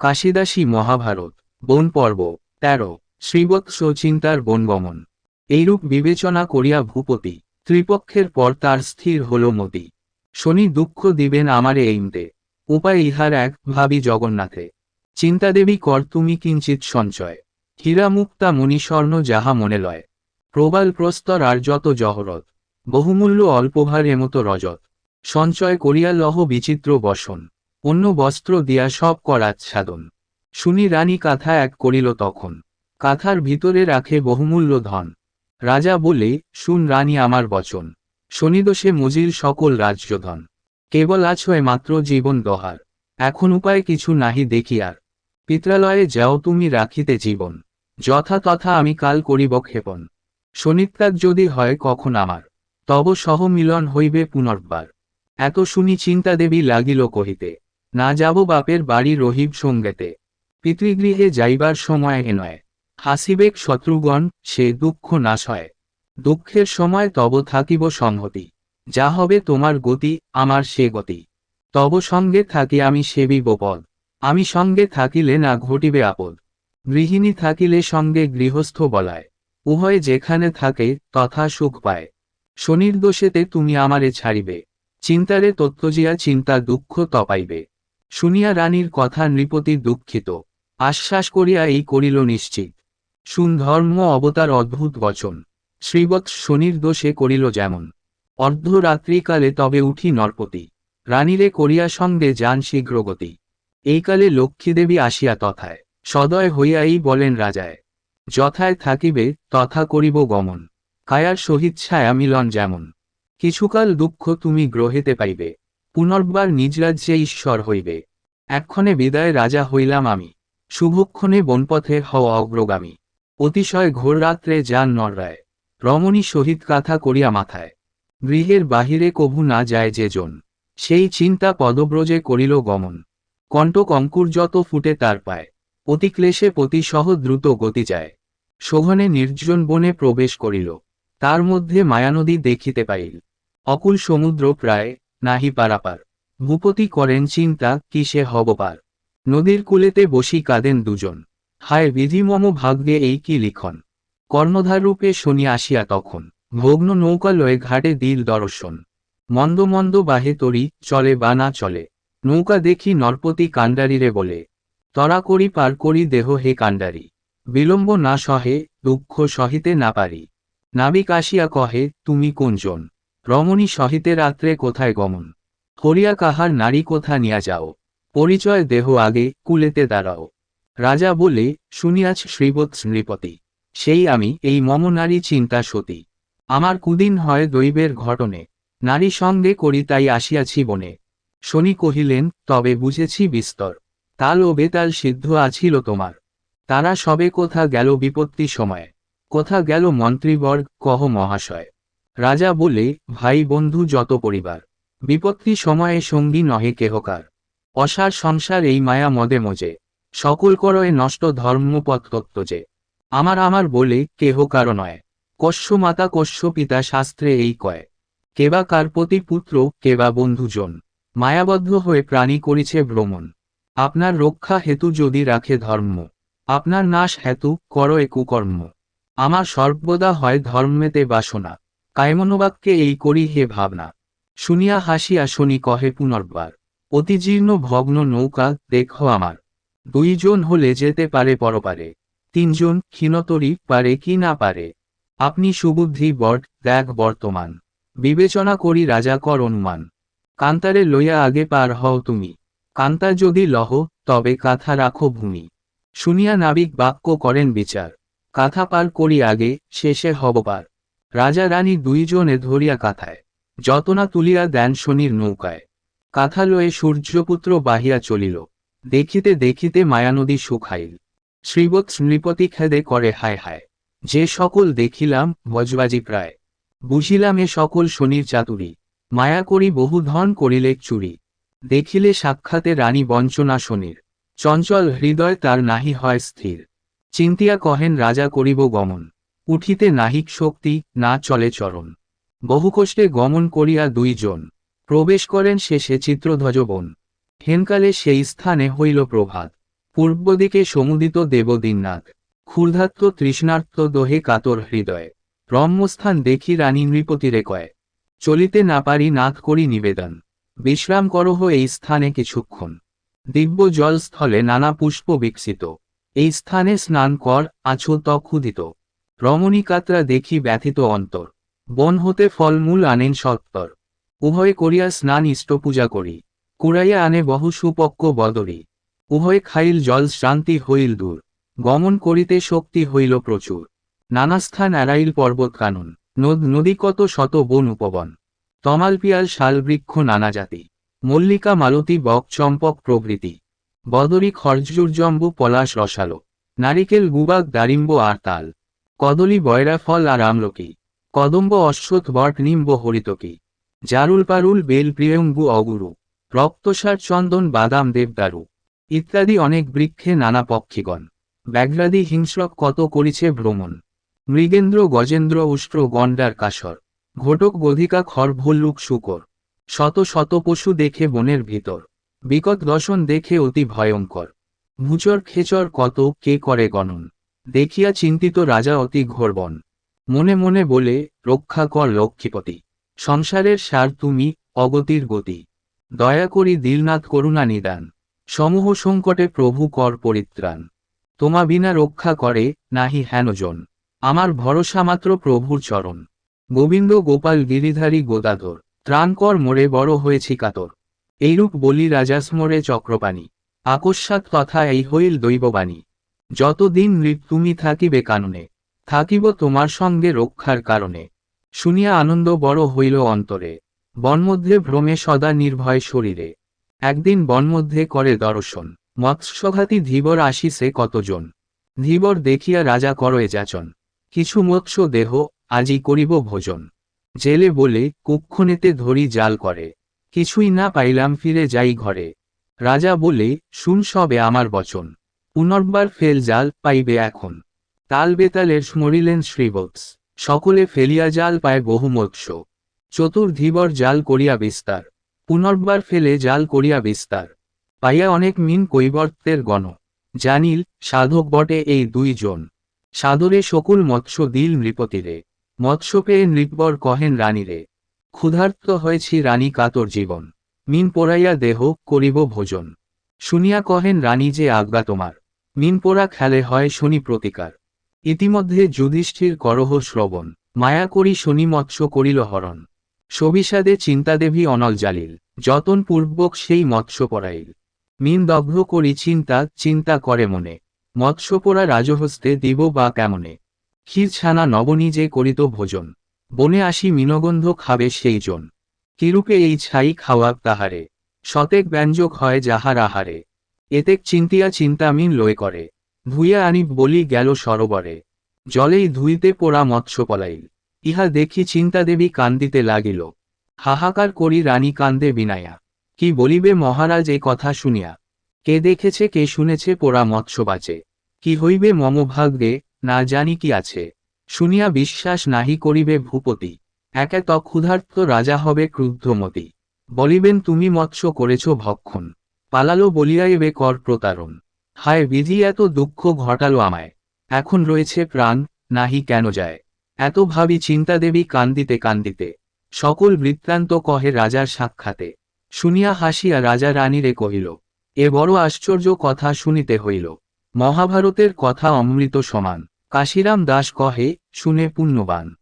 কাশিদাসী মহাভারত, বন পর্ব, তেরো শ্রীবৎস চিন্তার বনগমন। এইরূপ বিবেচনা করিয়া ভূপতি, ত্রিপক্ষের পর তার স্থির হল মতি। শনি দুঃখ দিবেন আমারে এইমতে উপায় ইহার এক, ভাবি জগন্নাথে। চিন্তাদেবী কর তুমি কিঞ্চিত সঞ্চয়। হীরামুক্তা মণিস্বর্ণ যাহা মনে লয়। প্রবাল প্রস্তর আর যত জহরত, বহুমূল্য অল্পভার এমতো রজত। সঞ্চয় করিয়া লহ বিচিত্র বসন। অন্য বস্ত্র দিয়া সব করাচ্ছাদন শুনি রানী কাঁথা এক করিল তখন। কাথার ভিতরে রাখে বহুমূল্য ধন। রাজা বলে, শুন রানী আমার বচন। শনিদোষে মজিল সকল রাজ্যধন। কেবল আছয় মাত্র জীবন দহার। এখন উপায় কিছু নাহি দেখি আর পিত্রালয়ে যাও তুমি রাখিতে জীবন। যথা তথা আমি কাল করিব ক্ষেপণ। শনিত্যাগ যদি হয় কখন আমার? তব সহ মিলন হইবে পুনর্বার। এত শুনি চিন্তা দেবী লাগিল কহিতে। না যাব বাপের বাড়ি রহিব সঙ্গেতে। পিতৃগৃহে যাইবার সময় এ নয়। হাসিবেক শত্রুগণ, সে দুঃখ নাশ হয়। দুঃখের সময় তব থাকিব সংহতি। যা হবে তোমার গতি, আমার সে গতি। তব সঙ্গে থাকি আমি সেবিব পদ আমি সঙ্গে থাকিলে না ঘটিবে আপদ। গৃহিণী থাকিলে সঙ্গে গৃহস্থ বলায়। উভয় যেখানে থাকে, তথা সুখ পায়। শনির দোষেতে তুমি আমারে ছাড়িবে। চিন্তারে তত্ত্বজিয়া চিন্তা দুঃখ তপাইবে। শুনিয়া রানীর কথা নৃপতি দুঃখিত। আশ্বাস করিয়া এই করিল নিশ্চিত। শুন ধর্ম অবতার অদ্ভুত বচন। শ্রীবৎ শনির দোষে করিল যেমন। অর্ধরাত্রিকালে তবে উঠি নরপতি। রানীরে করিয়া সঙ্গে যান শীঘ্রগতি। এইকালে লক্ষ্মীদেবী আসিয়া তথায়। সদয় হইয়াই বলেন রাজায়, যথায় থাকিবে, তথা করিব গমন। কায়ার সহিত ছায়া মিলন যেমন। কিছুকাল দুঃখ তুমি গ্রহেতে পাইবে। পুনর্বার নিজ রাজ্যে ঈশ্বর হইবে। এক্ষণে বিদায় রাজা হইলাম আমি। শুভক্ষণে বনপথে হও অগ্রগামী। অতিশয় ঘোর রাত্রে যান নররায়। রমণী সহিত কাথা করিয়া মাথায়। গৃহের বাহিরে কভু না যায় যে জন। সেই চিন্তা পদব্রজে করিল গমন। কণ্টক অঙ্কুর যত ফুটে তার পায়। অতিক্লেশে পতিসহ দ্রুত গতি যায়। শোভনে নির্জন বনে প্রবেশ করিল। তার মধ্যে মায়ানদী দেখিতে পাইল। অকুল সমুদ্র প্রায় নাহি পারাপার। ভূপতি করেন চিন্তা, কিসে হব পার? নদীর কুলেতে বসি কাঁদেন দুজন। হায় বিধিমম ভাগ্যে এই কি লিখন? কর্ণধার রূপে শনি আসিয়া তখন। ভগ্ন নৌকা লয়ে ঘাটে দিল দর্শন। মন্দ মন্দ বাহে তরি, চলে বা না চলে। নৌকা দেখি নরপতি কাণ্ডারিরে বলে, তরা করি পার করি দেহ হে কাণ্ডারি। বিলম্ব না সহে, দুঃখ সহিতে না পারি। নাবিক আসিয়া কহে, তুমি কোনজন? রমণী সহিতে রাত্রে কোথায় গমন? হরিয়া কাহার নারী কোথা নিয়া যাও? পরিচয় দেহ আগে, কুলেতে দাঁড়াও। রাজা বলে, শুনিয়াছ শ্রীবৎ নৃপতি সেই আমি, এই মম নারী চিন্তা সতী। আমার কুদিন হয় দৈবের ঘটনে, নারী সঙ্গে করি তাই আসিয়াছি বনে। শনি কহিলেন, তবে বুঝেছি বিস্তর। তাল ও বেতাল সিদ্ধ আছিল তোমার। তারা সবে কোথা গেল বিপত্তি সময়ে। কোথা গেল মন্ত্রীবর কহ মহাশয়। রাজা বলে, ভাই বন্ধু, যত পরিবার। বিপত্তি সময়ে সঙ্গী নহে কেহকার। অসার সংসার এই মায়া মদে মজে। সকল করয়ে নষ্ট ধর্মপথ যে। আমার আমার বলে কেহ কারও নয়। কস্য মাতা কস্য পিতা শাস্ত্রে এই কয়। কেবা কারপতি পুত্র, কেবা বন্ধুজন মায়াবদ্ধ হয়ে প্রাণী করিছে ভ্রমণ। আপনার রক্ষা হেতু যদি রাখে ধর্ম। আপনার নাশ হেতু কর কুকর্ম। আমার সর্বদা হয় ধর্মেতে বাসনা। কায়মনোবাক্যে এই করি হে ভাবনা। শুনিয়া হাসিয়া শনি কহে পুনর্বার, অতিজীর্ণ ভগ্ন নৌকা, দেখ আমার। দুইজন হলে যেতে পারে পরপারে। তিনজন ক্ষীণতরি পারে কি না পারে। আপনি সুবুদ্ধি বট দেখ বর্তমান। বিবেচনা করি রাজা কর অনুমান। কান্তারে লইয়া আগে পার হও তুমি। কান্তা যদি লহ, তবে কাথা রাখো ভূমি। শুনিয়া নাবিক বাক্য করেন বিচার। কাথা পার করি আগে, শেষে হব পার। রাজা রানী দুইজনে ধরিয়া কাথায়। যতনা তুলিয়া দেন শনির নৌকায়। কাথা লয়ে সূর্যপুত্র বাহিয়া চলিল। দেখিতে দেখিতে মায়ানদী শুখাইল শ্রীবৎ নৃপতি খেদে করে, হায় হায়, যে সকল দেখিলাম বজবাজি প্রায়। বুঝিলাম এ সকল শনির চাতুরি। মায়া করি বহু ধন করিলে চুরি। দেখিলে সাক্ষাতে রানী বঞ্চনা শনির। চঞ্চল হৃদয় তার নাহি হয় স্থির। চিন্তিয়া কহেন, রাজা করিব গমন। উঠিতে নাহিক শক্তি, না চলে চরণ। বহুকষ্টে গমন করিয়া দুইজন। প্রবেশ করেন শেষে চিত্রধ্বজ বন। হেনকালে সেই স্থানে হইল প্রভাত। পূর্ব দিকে সমুদিত দেবদিননাথ। ক্ষুর্ধাত্ম তৃষ্ণার্ত দোহে কাতর হৃদয়। ব্রহ্মস্থান দেখি রানী নৃপতিরে কয়, চলিতে না পারি নাথ করি নিবেদন। বিশ্রাম করহ এই স্থানে কিছুক্ষণ। দিব্য জলস্থলে নানা পুষ্প বিকশিত। এই স্থানে স্নান কর, আছো তক্ষুদিত রমণীকাত্রা দেখি ব্যথিত অন্তর। বন হতে ফলমূল আনেন সত্তর। উভয়ে করিয়া স্নান ইষ্ট পূজা করি। কুড়াইয়া আনে বহু সুপক্ক বদরি। উভয় খাইল জল শ্রান্তি হইল দূর। গমন করিতে শক্তি হইল প্রচুর। নানা স্থান এড়াইল পর্বত কানন। নদ, নদী কত শত বন উপবন। তমাল পিয়াল শাল বৃক্ষ নানা জাতি। মল্লিকা মালতী বক চম্পক প্রভৃতি। বদরি খর্জুর্জম্বু পলাশ রসালো। নারিকেল গুবাক দারিম্ব আর তাল। কদলি বয়রা ফল আর আমলকি, কদম্ব অশ্বৎ বট নিম্ব হরিতকি, জারুল পারুল বেল প্রিয়ঙ্গু অগুরু, রক্তসার চন্দন বাদাম দেবদারু, ইত্যাদি অনেক বৃক্ষে নানা পক্ষীগণ, ব্যাঘ্রাদি হিংস্রক কত করিছে ভ্রমণ, মৃগেন্দ্র, গজেন্দ্র, উষ্ট্র, গণ্ডার কাসর ঘটক, গধিকা খর ভল্লুক, শুকর, শত শত পশু দেখে বনের ভিতর, বিকট দর্শন দেখে অতি ভয়ঙ্কর, ভূচর খেচর কত, কে করে গণন দেখিয়া চিন্তিত রাজা অতি ঘোরবন। মনে মনে বলে, রক্ষা কর লক্ষ্মীপতি, সংসারের সার তুমি, অগতির গতি। দয়া করি দিলনাথ করুণা নিদান। সমূহ সংকটে প্রভু কর পরিত্রাণ। তোমা বিনা রক্ষা করে, নাহি হেনজন। আমার ভরসা মাত্র প্রভুর চরণ। গোবিন্দ গোপাল গিরিধারী গোদাধর ত্রাণকর মোরে বড় হয়েছি কাতর। এইরূপ বলি রাজা স্মরে চক্রপাণী। আকস্মাৎ কথা এই হইল দৈববাণী। যতদিন তুমি থাকিবে কাননে, থাকিব তোমার সঙ্গে রক্ষার কারণে। শুনিয়া আনন্দ বড় হইল অন্তরে। বনমধ্যে ভ্রমে সদা নির্ভয় শরীরে। একদিন বনমধ্যে করে দর্শন। মৎস্যঘাতী ধীবর আসিছে কতজন। ধীবর দেখিয়া রাজা করয়ে যাচন। কিছু মৎস্য দেহ, আজি করিব ভোজন। জেলে বলে কুক্ষণেতে ধরি জাল করে। কিছুই না পাইলাম ফিরে যাই ঘরে। রাজা বলে, শুন সবে আমার বচন। পুনর্বার ফেল জাল পাইবে এখন। তাল বেতালের স্মরিলেন শ্রীবৎস। সকলে ফেলিয়া জাল পায় বহু মৎস্য চতুর্ধীবর জাল করিয়া বিস্তার। পুনর্বার ফেলে জাল করিয়া বিস্তার। পাইয়া অনেক মিন কৈবর্তের গণ। জানিল, সাধক বটে এই দুইজন। সাদরে শকুল মৎস্য দিল নৃপতিরে। মৎস্য পেয়ে নৃপবর কহেন রানীরে। ক্ষুধার্ত হয়েছি রানী কাতর জীবন। মিন পোড়াইয়া দেহ করিব ভোজন। শুনিয়া কহেন রানী যে আজ্ঞা তোমার। মিন পোড়া খেলে হয় শনি প্রতিকার। ইতিমধ্যে যুধিষ্ঠির করহ শ্রবণ, মায়া করি শনি মৎস্য করিল হরণ। সবিষাদে চিন্তাদেবী অনল জালিল, যতন পূর্বক সেই মৎস্য পরাইল। মিন দগ্ধ করি চিন্তা চিন্তা করে মনে। মৎস্যপোড়া রাজহস্তে দিব বা কেমনে? ক্ষীর ছানা নবনী যে করিত ভোজন। বনে আসি মিনগন্ধ খাবে সেই জন। কিরূপে এই ছাই খাওয়া তাহারে? শতেক ব্যঞ্জক হয় যাহার আহারে। এতেক চিন্তিয়া চিন্তা মিন লয় করে। ধুইয়া আনি বলি গেল সরোবরে। জলেই ধুইতে পোড়া মৎস্য পলাইল। ইহা দেখি চিন্তাদেবী কান্দিতে লাগিল। হাহাকার করি রানী কান্দে বিনায়া। কি বলিবে মহারাজ এ কথা শুনিয়া। কে দেখেছে, কে শুনেছে পোড়া মৎস্য বাঁচে কি হইবে মম ভাগ্যে, না জানি কি আছে। শুনিয়া বিশ্বাস নাহি করিবে ভূপতি। একে তক্ষুধার্ত রাজা হবে ক্রুদ্ধমতি। বলিবেন, তুমি মৎস্য করেছ ভক্ষণ। পালালো বলিয়া এবে কর প্রতারণ। হায় বিধি, এত দুঃখ ঘটালো আমায়। এখন রয়েছে প্রাণ, নাহি কেন যায়? এত ভাবি চিন্তাদেবী কান্দিতে কান্দিতে। সকল বৃত্তান্ত কহে রাজার সাক্ষাতে। শুনিয়া হাসিয়া রাজা রানীরে কহিল, এ বড় আশ্চর্য কথা শুনিতে হইল। মহাভারতের কথা অমৃত সমান। কাশিরাম দাস কহে, শুনে পুণ্যবান।